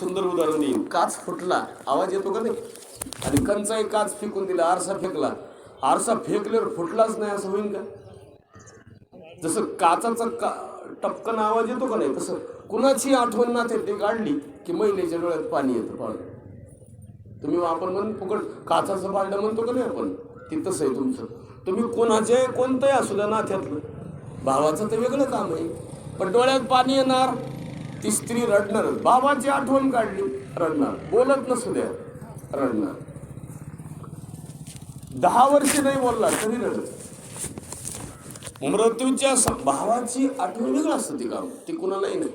सुंदर उदाहरण देईन काच फुटला आवाज येतो का नाही? आणि कंचाही काच फेकून दिला आरसा फेकला. आरसा फेकल्यावर फुटलाच नाही असं होईल का? जसं काचाचा का टपकन आवाज येतो का नाही तसं कुणाची आठवण ना ते काढली की महिलेच्या डोळ्यात पाणी येतं पाणी तुम्ही आपण म्हणून फुकट काचाचं भांडं म्हणतो का नाही आपण? ते तसं आहे तुमचं. तुम्ही कोणाचे कोणतंही असू द्या नात्यातलं. भावाचं तर वेगळं काम आहे. पण डोळ्यात पाणी येणार ती स्त्री रडणार. बाबाची आठवण काढली. रडणार. बोलत नसू द्या. रडणार. दहा वर्ष नाही बोलला तरी रडत. मृत्यूच्या भावाची आठवण वेगळं असतं ती काम. ते कुणालाही नाही.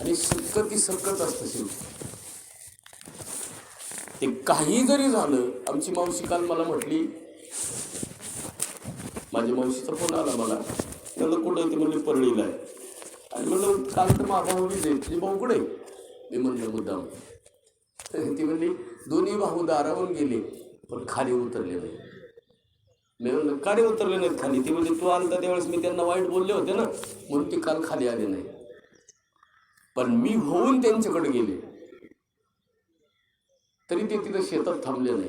आणि सतत ती सरकत असतं शेवटी. ते काही जरी झालं आमची मावशी काल मला म्हटली माझ्या मावशीचा फोन आला मला त्याला कुठं ते म्हणजे परळीला आहे? म्हणलं काल तर माझा भाऊलीच आहे तुझे भाऊ कुठे? मी म्हणलं मुद्दाम. ती म्हणली दोन्ही भाऊ दारावून गेले पण खाली उतरले नाही मी म्हणलं का रे उतरले नाहीत खाली? ती म्हणजे तू आलता त्यावेळेस मी त्यांना वाईट बोलले होते ना म्हणून ती काल खाली आले नाही पण मी होऊन त्यांच्याकडे गेले. तरी ते तिथं शेतात थांबले नाही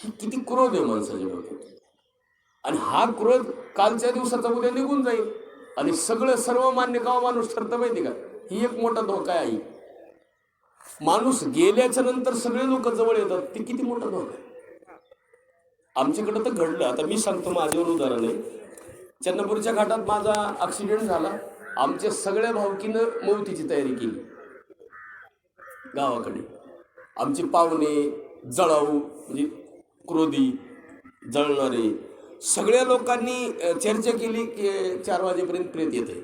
ही किती क्रोध आहे माणसाच्या डोक्यात. आणि हा क्रोध कालच्या दिवसाचा उद्या निघून जाईल. आणि सगळं सर्वमान्य गाव माणूस ठरतं माहिती का? ही एक मोठा धोका आहे माणूस गेल्याच्यानंतर सगळे लोक जवळ येतात ते किती मोठा धोका आहे? आमच्याकडं तर घडलं. आता मी सांगतो माझ्यावर उदाहरण आहे. चन्नपूरच्या घाटात माझा ॲक्सिडेंट झाला. आमच्या सगळ्या भावकीनं मौतीची तयारी केली. गावाकडे. आमचे पाहुणे जळाऊ म्हणजे क्रोधी जळणारे सगळ्या लोकांनी चर्चा केली की चार वाजेपर्यंत प्रेत येते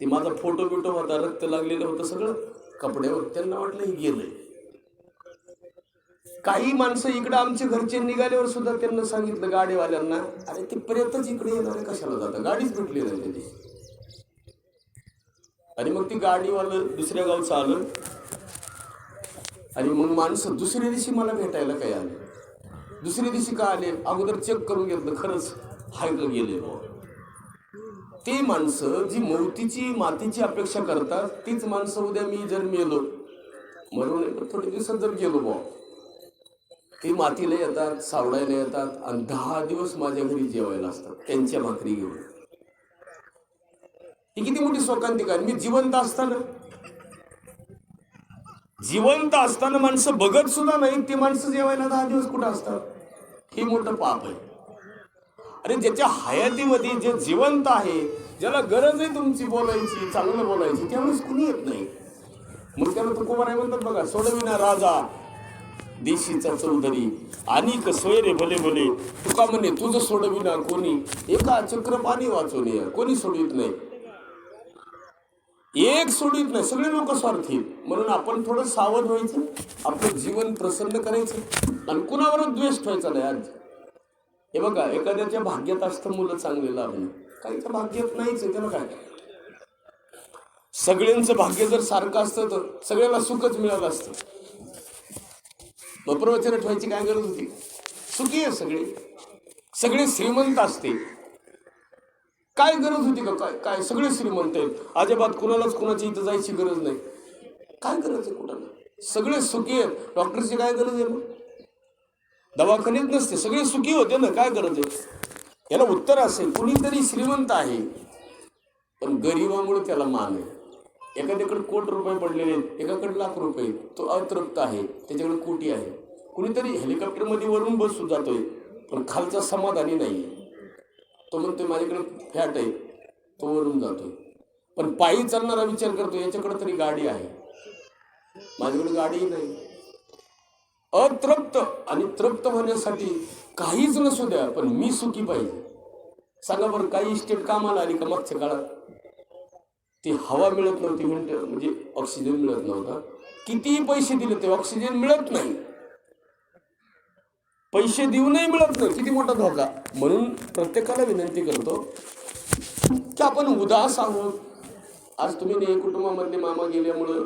ते माझा फोटो बिटो होता रक्त लागलेलं होतं सगळं. कपड्यावर त्यांना वाटलं हे गेलंय. काही माणसं इकडं आमचे घरचे निघाल्यावर सुद्धा त्यांना सांगितलं गाडीवाल्यांना अरे ते प्रेतच इकडे येणार कशाला जातं? गाडीच भेटली नाही त्याची. आणि मग ती गाडीवालं दुसऱ्या गावचं आलं. आणि मग माणसं दुसऱ्या दिवशी मला भेटायला काय आलं. दुसऱ्या दिवशी का आले? अगोदर चेक करून घेतलं खरंच हाय का गेले बुवा. ते माणसं जी मौतीची मातीची अपेक्षा करतात तीच माणसं उद्या मी जर मेलो मरून थोडे दिवसात जर गेलो बुवा. ते मातीला येतात सावडायला येतात आणि दहा दिवस माझ्या घरी जेवायला असतात त्यांच्या भाकरी घेऊन. ही किती मोठी स्वकांती काय मी जिवंत असताना. जिवंत असताना माणसं बघत सुद्धा नाही ते माणसं जेवायला दहा दिवस कुठं असतात? हे मोठं पाप आहे. अरे ज्याच्या हयातीमध्ये जे जिवंत आहे ज्याला गरज आहे तुमची बोलायची चांगलं बोलायची त्यावेळेस कुणी येत नाही. मग त्याला आहे म्हणतात बघा सोडविना राजा देशीचा चौधरी आणि सोयरे भले भले तुका म्हणे तुझं सोडविना कोणी? एका चक्र पाणी वाचून ये कोणी सोडवित नाही. एक सोडित नाही सगळे लोक स्वार्थी म्हणून आपण थोडं सावध व्हायचं आपलं जीवन प्रसन्न करायचं आणि कुणावर द्वेष ठेवायचा नाही आज. हे बघा एखाद्याच्या भाग्यात असतं मुलं चांगले लाभणं काहीच्या भाग्यात नाहीच आहे त्याला काय? सगळ्यांचं भाग्य जर सारखं असतं तर सगळ्याला सुखच मिळालं असतं. मग प्रवचन ठेवायची काय गरज होती? सुखी आहे सगळे. सगळे श्रीमंत असते काय गरज होती का? काय काय? सगळे श्रीमंत आहेत. अजिबात कुणालाच कुणाची इथं जायची गरज नाही. काय गरज आहे कुणाला? सगळे सुखी आहेत. डॉक्टरची काय गरज आहे मग? दवाखान्यात नसते. सगळे सुखी होते ना. काय गरज आहे? याला उत्तर असेल. कुणीतरी श्रीमंत आहे. पण गरिबामुळे त्याला मान आहे. एखाद्याकडे कोट रुपये पडलेले आहेत. एकाकडे लाख रुपये तो अतृप्त आहे. त्याच्याकडे कोटी आहे. कुणीतरी हेलिकॉप्टरमध्ये वरून बसून जातोय. पण खालचा समाधानी नाही तो म्हणतो माझ्याकडे फॅट आहे. तो वरून जातोय. पण पायी चालणारा विचार करतो याच्याकडे तरी गाडी आहे. माझ्याकडे गाडीही नाही. अतृप्त आणि तृप्त होण्यासाठी काहीच नसू द्या पण मी सुखी पाहिजे. सांगा बरं काही इस्टेट कामाला आली का मागच्या काळात? ती हवा मिळत नव्हती म्हणते म्हणजे ऑक्सिजन मिळत नव्हता. कितीही पैसे दिले ते ऑक्सिजन मिळत नाही. पैसे देऊनही मिळत नाही. किती मोठा धोका. म्हणून प्रत्येकाला विनंती करतो की आपण उदास आहोत. आज तुम्ही ने कुटुंबामधले मामा गेल्यामुळं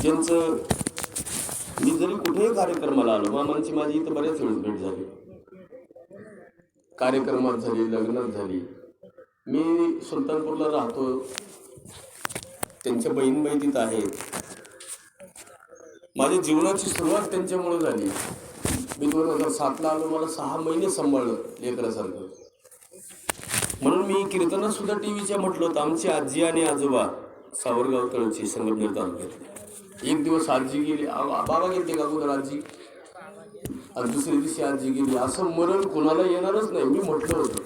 ज्यांचं मी जरी कुठेही कार्यक्रमाला आलो मामांची माझी इथं बऱ्याच वेळेस भेट झाली. कार्यक्रमात झाली लग्नात झाली. मी सुलतानपूरला राहतो. त्यांच्या बहीणबाई तिथं आहेत माझ्या जीवनाची सुरुवात त्यांच्यामुळे झाली. मी दोन हजार सातला आलो मला सहा महिने सांभाळलं लेकरासारखं. म्हणून मी कीर्तनात सुद्धा टीव्हीच्या म्हटलं होतं आमची आजी आणि आजोबा सावरगाव तळची संगमनेर तालुक्यात एक दिवस आजी गेली बाबा गेले का अगोदर आजी? आणि दुसऱ्या दिवशी आजी गेली. असं मरण कोणाला येणारच नाही मी म्हटलं होतं.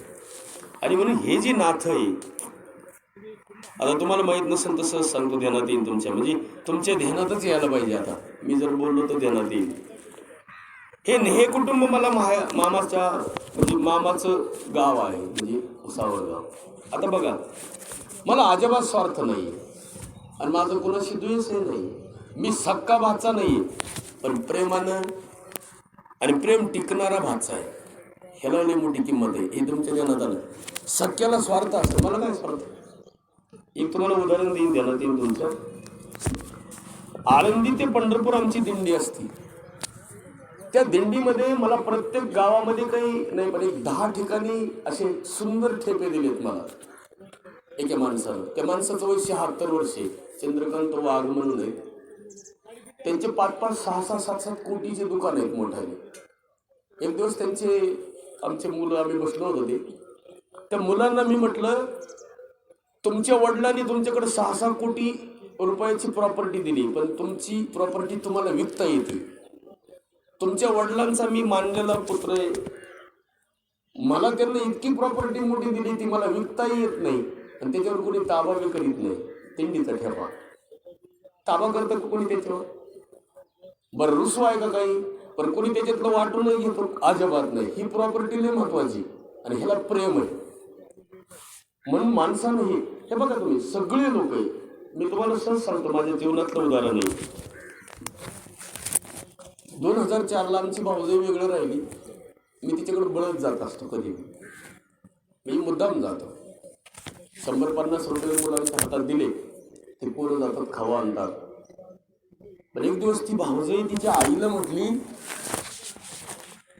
आणि म्हणून हे जे नाथ आहे आता तुम्हाला माहीत नसेल तसं सांगतो ध्यानात येईल तुमच्या. म्हणजे तुमच्या ध्यानातच यायला पाहिजे आता. मी जर बोललो तर ध्यानात येईल हे हे कुटुंब मला माया मामाच्या म्हणजे मामाचं गाव आहे म्हणजे उसावर गाव. आता बघा मला अजिबात स्वार्थ नाही आणि माझं कोणाशी द्वेषही नाही मी सक्का भाचा नाही पण प्रेमानं आणि प्रेम टिकणारा भाचा आहे. ह्याला लई मोठी किंमत आहे. हे तुमच्या ज्ञानात आलं. सख्याला स्वार्थ असतं. मला काय स्वार्थ? एक तुम्हाला उदाहरण देईन ध्यानात येईल तुमच्या आळंदी ते पंढरपूर आमची दिंडी असती. त्या दिंडीमध्ये मला प्रत्येक गावामध्ये काही नाही पण एक दहा ठिकाणी असे सुंदर ठेपे दिलेत मला. एका माणसानं. त्या माणसाचं वय शहात्तर वर्षे. चंद्रकांत वाघ म्हणून आहे त्यांचे पाच पाच सहा सहा सात सात कोटीचे दुकान आहेत मोठ्याने एक दिवस त्यांचे आमचे मुलं आम्ही बसलो होतो ते. त्या मुलांना मी म्हटलं तुमच्या वडिलांनी तुमच्याकडे सहा सहा कोटी रुपयाची प्रॉपर्टी दिली पण तुमची प्रॉपर्टी तुम्हाला विकता येते तुमच्या वडिलांचा मी मानलेला पुत्र आहे. मला त्यांना इतकी प्रॉपर्टी मोठी दिली ती मला विकताही येत नाही. आणि त्याच्यावर कोणी ताबा बी करीत नाही. तिंडीचा ठेवा ताबा करतं कोणी त्याच्यावर? बरं रुसू आहे का काही? पण कोणी त्याच्यातलं वाटूनही घेतो? अजिबात नाही. ही प्रॉपर्टी लय महत्वाची. आणि ह्याला प्रेम आहे. म्हणून माणसानं हे हे बघा तुम्ही सगळे लोक आहे मी तुम्हाला सहज सांगतो माझ्या जीवनातलं उदाहरण आहे. दोन हजार चारला आमची भाऊजाई वेगळं राहिली. मी तिच्याकडे बळत जात असतो कधी. मी मुद्दाम जातो. शंभर पन्नास रुपये मुलांच्या हातात दिले ते पोरं जातात खावा आणतात. पण एक दिवस ती भाऊजाई तिच्या आईला म्हटली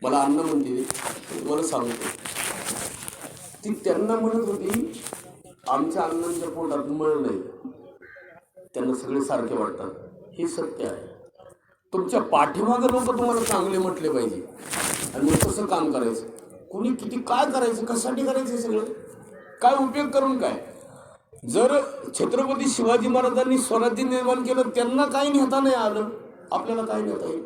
मला अन्न म्हणते मला तुम्हाला सांगतो. ती त्यांना म्हणत होती आमच्या अण्णांच्या पोटात मळ नाही. त्यांना सगळे सारखे वाटतात. हे सत्य आहे. तुमच्या पाठीमागं लोक तुम्हाला चांगले म्हटले पाहिजे. आणि मग कसं काम करायचं? कुणी किती काय करायचं? कशासाठी करायचं सगळं? काय उपयोग करून काय? जर छत्रपती शिवाजी महाराजांनी स्वराज्य निर्माण केलं त्यांना काही नेता नाही आलं. आपल्याला काय नेता येईल.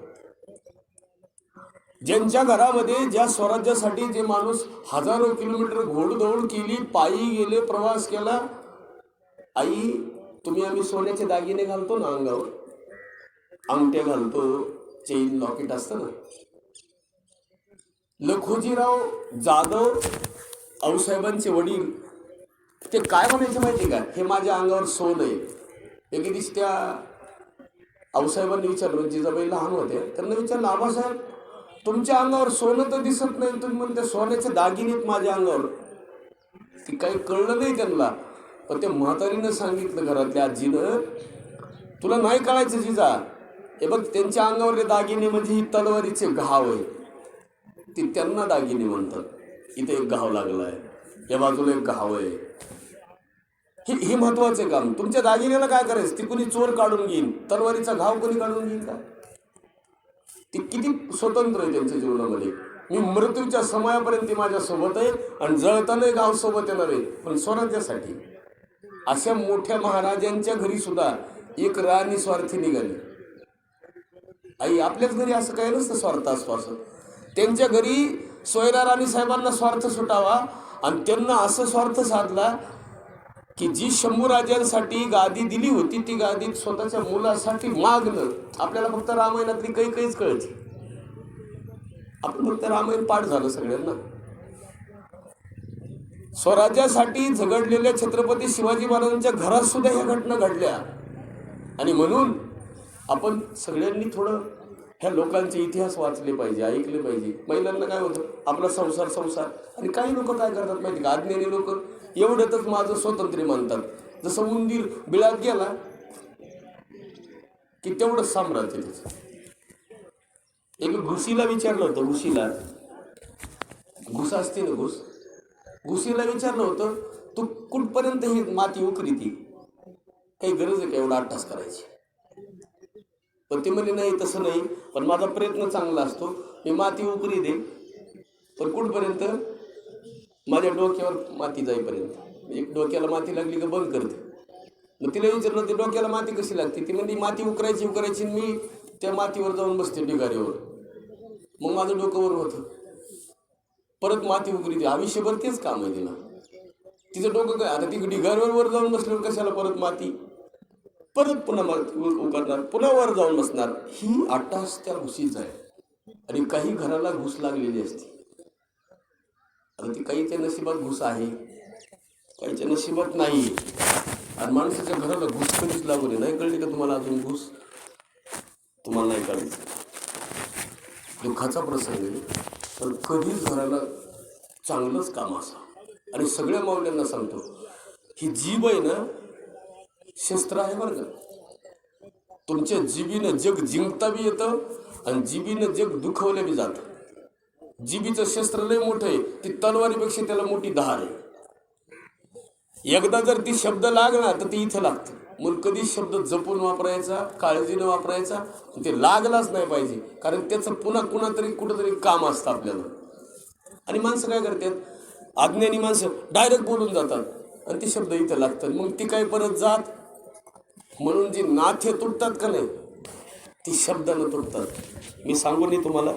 ज्यांच्या घरामध्ये ज्या स्वराज्यासाठी जे माणूस हजारो किलोमीटर घोडदौड केली पायी गेले प्रवास केला आई तुम्ही आम्ही सोन्याचे दागिने घालतो ना अंगावर? अंगठ्या घालतो चेन लॉकेट असतं ना. लखोजीराव जाधव आऊसाहेबांचे वडील ते काय म्हणायचे माहिती का? हे माझ्या अंगावर सोन आहे. एके दिवशी त्या आऊसाहेबांनी विचारलं जिजाबाई लहान होते. त्यांना विचारलं आबासाहेब तुमच्या अंगावर सोनं तर दिसत नाही तुम्ही म्हणते सोन्याचे दागिने आहेत माझ्या अंगावर. ती काही कळलं नाही त्यांना. पण त्या म्हातारीनं सांगितलं घरातल्या आजीनं तुला नाही कळायचं जिजा हे बघ त्यांच्या अंगावरले दागिने म्हणजे ही तलवारीचे घाव आहे. ते त्यांना दागिने म्हणतात. इथे एक घाव लागला आहे या बाजूला एक घाव आहे. हे हे महत्वाचं काम. तुमच्या दागिन्याला काय करायचं? ती कुणी चोर काढून घेईन? तलवारीचा घाव कोणी काढून घेईन का? ते किती स्वतंत्र आहे त्यांच्या जीवनामध्ये. मी मृत्यूच्या समयापर्यंत ती माझ्या सोबत आहे आणि जळतानाही गाव सोबत येणार आहे. पण स्वराज्यासाठी. अशा मोठ्या महाराजांच्या घरी सुद्धा एक राणी स्वार्थी निघाली. आई आपल्याच घरी असं काही नसतं स्वार्थ असतो असं त्यांच्या घरी सोयरा राणी साहेबांना स्वार्थ सुटावा आणि त्यांना असं स्वार्थ साधला की जी शंभूराजांसाठी गादी दिली होती ती गादी स्वतःच्या मुलासाठी मागणं. आपल्याला फक्त रामायणातली काही काहीच कळते आपण फक्त रामायण पाठ झालं सगळ्यांना. स्वराज्यासाठी झगडलेल्या छत्रपती शिवाजी महाराजांच्या घरात सुद्धा ह्या घटना घडल्या. आणि म्हणून आपण सगळ्यांनी थोडं ह्या लोकांचे इतिहास वाचले पाहिजे ऐकले पाहिजे. महिलांना काय होतं आपला संसार संसार. आणि काही लोक काय करतात माहिती का? अज्ञानी लोक. एवढ्यातच माझं स्वातंत्र्य मानतात. जसं उंदीर बिळात गेला की तेवढंच साम्राज्य त्याचं. एक घुसीला विचारलं होतं घुशीला घुस असते ना घुस? घुसीला विचारलं होतं तू कुठपर्यंत ही माती उकरी ती? काही गरज आहे का एवढा अट्टास करायची? पण ते म्हणले नाही तसं नाही. पण माझा प्रयत्न चांगला असतो. मी माती उकरी दे पण कुठपर्यंत? माझ्या डोक्यावर माती जाईपर्यंत. एक डोक्याला माती लागली का बंद करते. मग तिला विचारलं ते डोक्याला माती कशी लागते? ती म्हणजे माती उकरायची उकरायची मी त्या मातीवर जाऊन बसते ढिगारीवर मग माझं डोकं वर होतं. परत माती उकरी ती आयुष्यभर तेच काम आहे तिला. तिचं डोकं काय? आता ती ढिगारीवर वर जाऊन बसल्यावर कशाला परत माती? परत पुन्हा उकरणार पुन्हा वर जाऊन बसणार. ही आटास त्या घुशीच आहे. आणि काही घराला घुस लागलेली असते. आता ती काहीच्या नशिबात घुस आहे. काहीच्या नशिबात नाही. आणि माणसाच्या घराला घुस कधीच लागू नये नाही कळली का तुम्हाला अजून घुस? तुम्हाला नाही कळायचं. दुःखाचा प्रसंग आहे. पण कधीच घराला चांगलंच काम असा आणि सगळ्या माऊल्यांना सांगतो ही जीभ आहे ना शस्त्र आहे बरं का तुमच्या जीबीनं जग जिंकता बी येतं आणि जीबीनं जग दुखवलं बी जातं. जिबीचं शस्त्र लय मोठं आहे ती तलवारीपेक्षा त्याला मोठी धार आहे. एकदा जर ती शब्द लागला तर ती इथं लागतं. मग कधी शब्द जपून वापरायचा काळजीनं वापरायचा ते लागलाच नाही पाहिजे. कारण त्याचं पुन्हा कुणातरी कुठंतरी काम असतं आपल्याला. आणि माणसं काय करतात? अज्ञानी माणसं डायरेक्ट बोलून जातात. आणि ते शब्द इथं लागतात. मग ती काय परत जात? म्हणून जी नाथे तुटतात का नाही ती शब्दानं तुटतात. मी सांगू नाही तुम्हाला.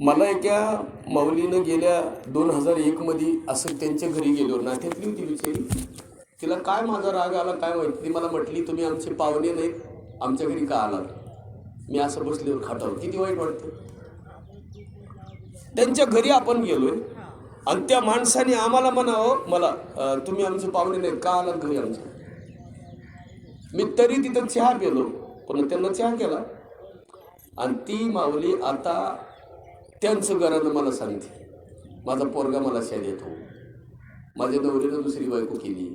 मला एका माऊलीनं गेल्या दोन हजार एकमध्ये असं त्यांच्या घरी गेलो. नात्यातली होती बिचारी. तिला काय माझा राग आला काय माहिती ती मला म्हटली तुम्ही आमचे पाहुणे नाहीत. आमच्या घरी का आलात? मी असं बसल्यावर खाटावर. किती वाईट वाटतं. त्यांच्या घरी आपण गेलोय. आणि त्या माणसाने आम्हाला म्हणावं मला तुम्ही आमचे पाहुणे नाहीत का आलात घरी आमचं मी तरी तिथं चहा पेलो पण त्यांना चहा केला. आणि ती माऊली आता त्यांचं घरानं मला सांगते. माझा पोरगा मला शाळेत येतो. माझ्या नवरीनं दुसरी बायको केली.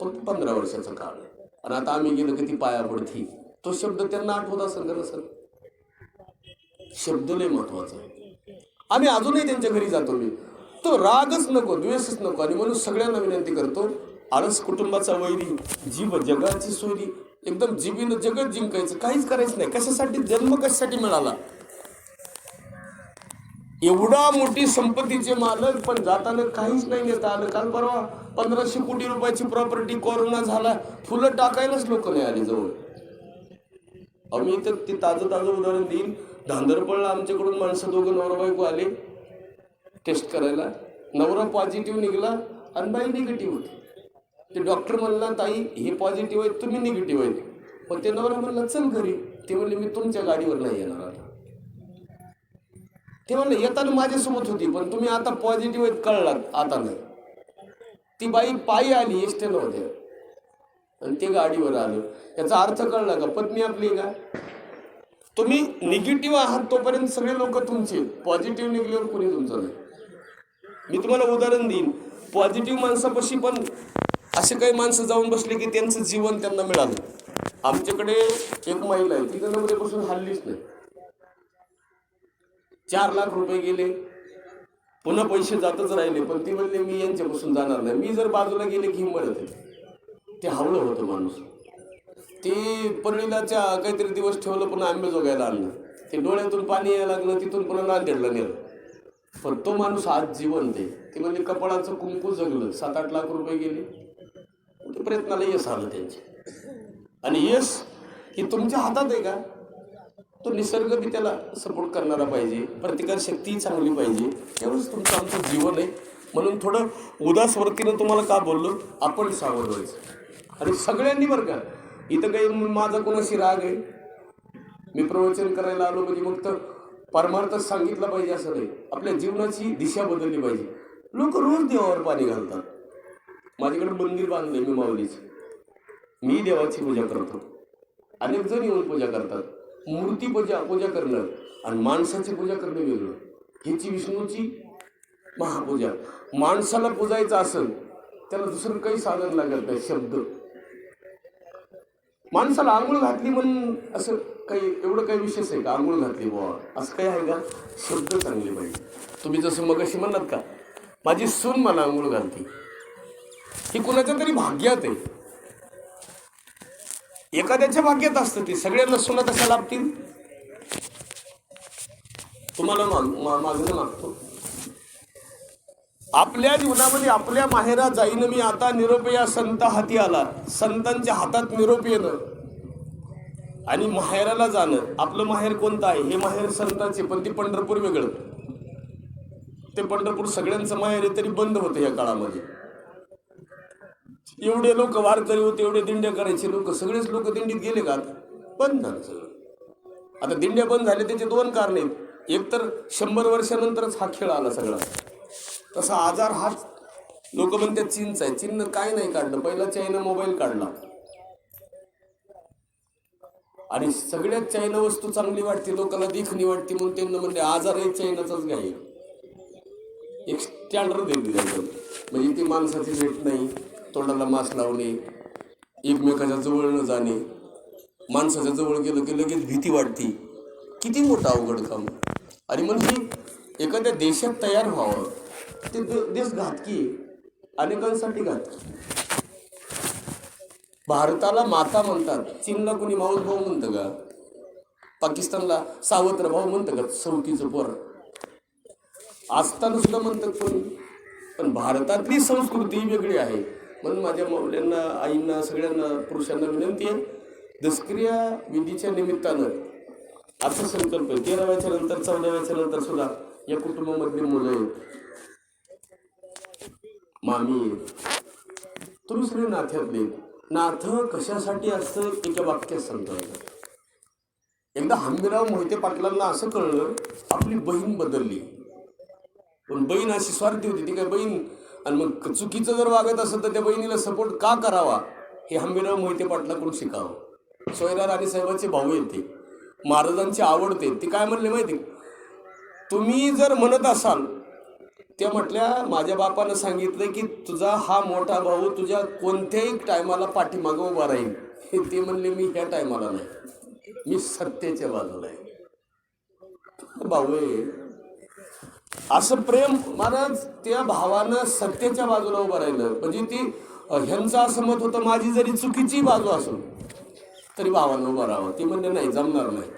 फक्त पंधरा वर्षाचा काळ. आणि आता आम्ही गेलो की ती पाया पडती. तो शब्द त्यांना आठवत असेल का नसेल? शब्द लय महत्त्वाचा आहे. आम्ही अजूनही त्यांच्या घरी जातो मी. तो रागच नको द्वेषच नको. आणि म्हणून सगळ्यांना विनंती करतो आळस कुटुंबाचा वैरी जीव जगाची सोयरी एकदम जीवीनं जगत जिंकायचं. काहीच करायचं नाही. कशासाठी? जन्म कशासाठी मिळाला? एवढा मोठी संपत्तीचे मालक पण जाताना काहीच नाही नेता आलं. काल परवा पंधराशे कोटी रुपयाची प्रॉपर्टी कोरोना झाला. फुलं टाकायलाच लोक नाही आले जवळ. आम्ही तर ते ताजं ताजं उदाहरण देईन. धांदरपळला आमच्याकडून माणसं दोघं नवरा बायको आले. टेस्ट करायला. नवरा पॉझिटिव्ह निघाला आणि बाई निगेटिव्ह होती. ते डॉक्टर म्हणला ताई हे पॉझिटिव्ह आहेत तुम्ही निगेटिव्ह आहेत. पण ते नवरा म्हणला चल घरी. ते म्हणले मी तुमच्या गाडीवर नाही येणार आता ते म्हणले येताना माझ्यासोबत होती पण तुम्ही आता पॉझिटिव्ह आहेत कळलात आता नाही. ती बाई पायी आली एसटेनं होत्या. आणि ते गाडीवर आलं. याचा अर्थ कळला का? पत्नी आपली का? तुम्ही निगेटिव्ह आहात तोपर्यंत सगळे लोक तुमचे. पॉझिटिव्ह निघल्यावर कोणी तुमचं नाही. मी तुम्हाला उदाहरण देईन. पॉझिटिव्ह माणसापाशी पण असे काही माणसं जाऊन बसले की त्यांचं जीवन त्यांना मिळालं. आमच्याकडे एक महिला आहे तिथं बसून हल्लीच नाही. चार लाख रुपये गेले. पुन्हा पैसे जातच राहिले पण ती म्हणले मी यांच्यापासून जाणार नाही. मी जर बाजूला गेले की मरत ते हावलं होतं माणूस. ते परळीलाच्या काहीतरी दिवस ठेवलं पुन्हा आंबेजोगायला आणलं. ते डोळ्यातून पाणी यायला लागलं तिथून पुन्हा नांदेडला नेलं. पण तो माणूस आज जिवंत आहे. ते म्हणजे कपाळाचं कुंकू जगलं. सात आठ लाख रुपये गेले. ते प्रयत्नाला यश आलं त्यांचे. आणि यश हे तुमच्या हातात आहे का? तो निसर्ग बी त्याला सपोर्ट करणारा पाहिजे. प्रतिकार शक्ती चांगली पाहिजे. एवढंच तुमचं आमचं जीवन आहे. म्हणून थोडं उदास वृत्तीनं तुम्हाला का बोललो? आपण सावध व्हायचं. आणि सगळ्यांनी बरं का इथं काही माझा कोणाशी राग आहे? मी प्रवचन करायला आलो म्हणजे मग तर परमार्थ सांगितलं पाहिजे असं नाही. आपल्या जीवनाची दिशा बदलली पाहिजे. लोक रोज देवावर पाणी घालतात. माझ्याकडे मंदिर बांधले मी माऊलीचे. मी देवाची पूजा करतो. अनेक जण येऊन पूजा करतात. मूर्ती पूजा पूजा करणं आणि माणसाची पूजा करणं वेगळं. ह्याची विष्णूची महापूजा. माणसाला पूजायचं असेल त्याला दुसरं काही साधन लागत नाही शब्द. माणसाला आंघोळ घातली म्हणून असं काही एवढं काही विशेष आहे का? आंघोळ घातली बुवा. असं काही आहे का? शब्द चांगले पाहिजे. तुम्ही जसं मग अशी म्हणलात का माझी सून मला आंघोळ घालते. ही कुणाच्या तरी भाग्यात आहे. एखाद्याच्या भाग्यात असतं ते. सगळ्यांना सुना कशा लाभतील. तुम्हाला माग- मा- मागणं लागतो आपल्या जीवनामध्ये आपल्या माहेरा जाईन मी आता निरोप या संत हाती आला. संतांच्या हातात निरोप येणं. आणि माहेराला जाणं. आपलं माहेर कोणतं आहे? हे माहेर संतांचे पण ते पंढरपूर वेगळं. ते पंढरपूर सगळ्यांचं माहेर आहे तरी बंद होतं या काळामध्ये. एवढे लोक वारकरी होते एवढे दिंड्या करायचे लोक. सगळेच लोक दिंडीत गेले का बंद झालं सगळं. आता दिंड्या बंद झाले त्याचे दोन कारण आहेत. एक तर शंभर वर्षानंतरच हा खेळ आला सगळा. तसा आजार हाच लोक म्हणतात चीनचा आहे. चीननं काय नाही काढलं. पहिला चायना मोबाईल काढला. आणि सगळ्यात चायना वस्तू चांगली वाटते लोकांना देखणी वाटते म्हणून त्यांना म्हणले आजार चायनाचाच घ्याय एक स्टँडर्ड दिली त्यांना. म्हणजे ती माणसाची भेट नाही तोंडाला मास्क लावणे एकमेकाच्या जवळ न जाणे. माणसाच्या जवळ गेलं की लगेच भीती वाटते. किती मोठं अवघड काम. आणि म्हणजे एखाद्या देशात तयार व्हावं. ते दे- देश घातकी अनेकांसाठी घातकी भारताला माता म्हणतात चीनला कोणी माऊस भाऊ म्हणतं का? पाकिस्तानला सावत्र भाऊ म्हणतं का? सौतीचं पोर. असताना सुद्धा म्हणतात कोणी. पण भारतातली संस्कृती वेगळी आहे. म्हणून माझ्या मौल्यांना आईंना सगळ्यांना पुरुषांना विनंती आहे दसक्रिया विधीच्या निमित्तानं असा संकल्प तेराव्याच्या नंतर चौदाव्याच्या नंतर सुद्धा या कुटुंबामधली मुलं आहेत. मामी तुम्ही सगळे नात्यातले नाथ कशासाठी असतं? एका वाक्यात सांगतो. एकदा हंबीराव मोहिते पाटलांना असं कळलं आपली बहीण बदलली. पण बहीण अशी स्वार्थी होती ती काय बहीण? आणि मग चुकीचं जर वागत असेल तर त्या बहिणीला सपोर्ट का करावा? हे हंबीराव मोहिते पाटलाकडून शिकावं. सोयरा राणी साहेबांचे भाऊ येते. महाराजांची महाराजांचे आवडते ते काय म्हणले माहिती? तुम्ही जर म्हणत असाल त्या म्हटल्या माझ्या बापानं सांगितलं की तुझा हा मोठा भाऊ तुझ्या कोणत्याही टायमाला पाठीमागं उभा राहील. हे ते म्हणले मी ह्या टायमाला नाही. मी सत्तेच्या बाजूला आहे. भाऊ आहे असं प्रेम महाराज त्या भावानं सत्तेच्या बाजूला उभं राहिलं. म्हणजे ती ह्यांचं असं मत होतं माझी जरी चुकीची बाजू असून तरी भावानं उभं राहावं. ती म्हणले नाही जमणार नाही.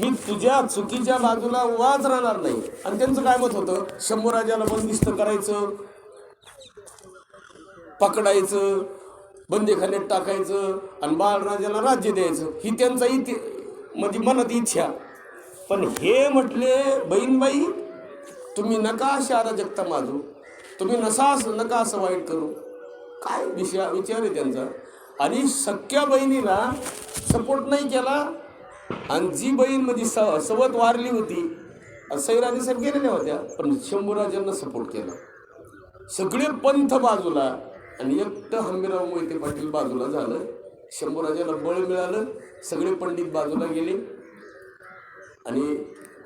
मी तुझ्या चुकीच्या बाजूला वाच राहणार नाही. आणि त्यांचं काय मत होतं? शंभूराजाला बंदिस्त करायचं पकडायचं बंदीखान्यात टाकायचं आणि बाळराजाला राज्य द्यायचं. ही त्यांचा इति म्हणजे मनात इच्छा. पण हे म्हटले बहीणबाई तुम्ही नका अशी अराजकता माजू तुम्ही नसा असं नका असं वाईट करू. काय विषय विचार आहे त्यांचा. आणि सख्या बहिणीला सपोर्ट नाही केला आणि जी बहीण म्हणजे स सवत वारली होती सैराणी साहेब गेलेल्या होत्या पण शंभूराजांना सपोर्ट केला. सगळे पंथ बाजूला आणि एकटं हंबीराव मोहिते पाटील बाजूला झालं. शंभूराजाला बळ मिळालं सगळे पंडित बाजूला गेले आणि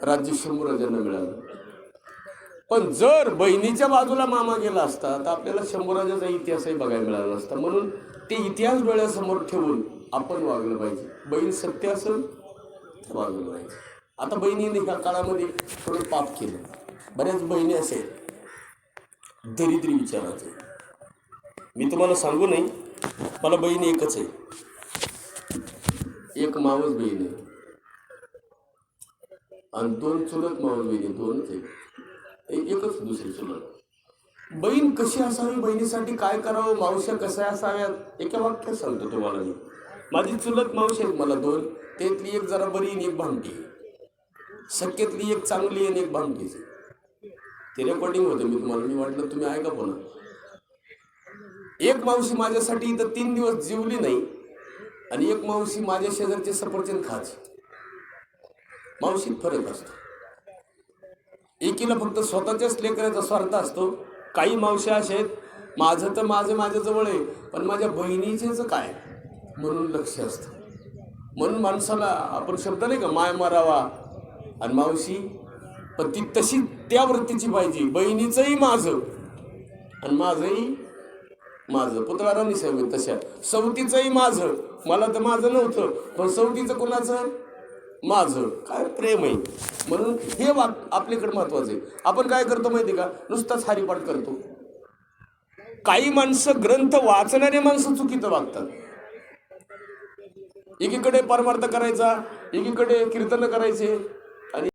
राज्य शंभूराजांना मिळालं. पण जर बहिणीच्या बाजूला मामा गेला असता तर आपल्याला शंभूराजाचा इतिहासही बघायला मिळाला असता म्हणून ते इतिहास डोळ्यासमोर ठेवून आपण वागलं पाहिजे. बहीण सत्य असेल तर वागलं आता बहिणीने ह्या काळामध्ये थोडं पाप केलं. बऱ्याच बहिणी असेल दरिद्री विचाराचे. मी तुम्हाला सांगू नाही मला बहीण एकच आहे. एक मावस बहीण आहे. आणि दोन चुलत मावस बहिणी दोनच आहे एकच दुसरी चुलत. बहीण कशी असावी? बहिणीसाठी काय करावं? मावश्या कशा असाव्यात? एका वाक्यात सांगतो तुम्हाला मी. माझी चुलत मावशी आहेत मला दोन. त्यातली एक जरा बरी आणि एक भामटी शक्यतली एक चांगली आणि एक भामटीच ते रेकॉर्डिंग होतं मी तुम्हाला मी वाटलं तुम्ही ऐका पुन्हा. एक मावशी माझ्यासाठी इथं तीन दिवस जीवली नाही आणि एक मावशी माझ्या शेजारचे सफरचंद खाच मावशीत फरक असतो. एकीला फक्त स्वतःच्याच लेकराचा स्वार्थ असतो. काही मावशी असे आहेत माझं तर माझं माझ्याजवळ आहे पण माझ्या बहिणीचेच काय म्हणून लक्ष असतं. म्हणून माणसाला आपण शब्द नाही का माय मारावा. आणि मावशी पण ती तशी त्या वृत्तीची पाहिजे. बहिणीचंही माझं. आणि माझंही माझं. पुतळाराणी साहेब तशा. सवतीचंही माझं. मला तर माझं नव्हतं पण सवतीचं कोणाचं? माझं. काय प्रेम आहे. म्हणून हे वाक आपल्याकडे महत्वाचं आहे. आपण काय करतो माहिती का? नुसताच हारीपाठ करतो. काही माणसं ग्रंथ वाचणारे माणसं चुकीचं वागतात. एकीकडे परमार्थ करायचा एकीकडे कीर्तन करायचे. आणि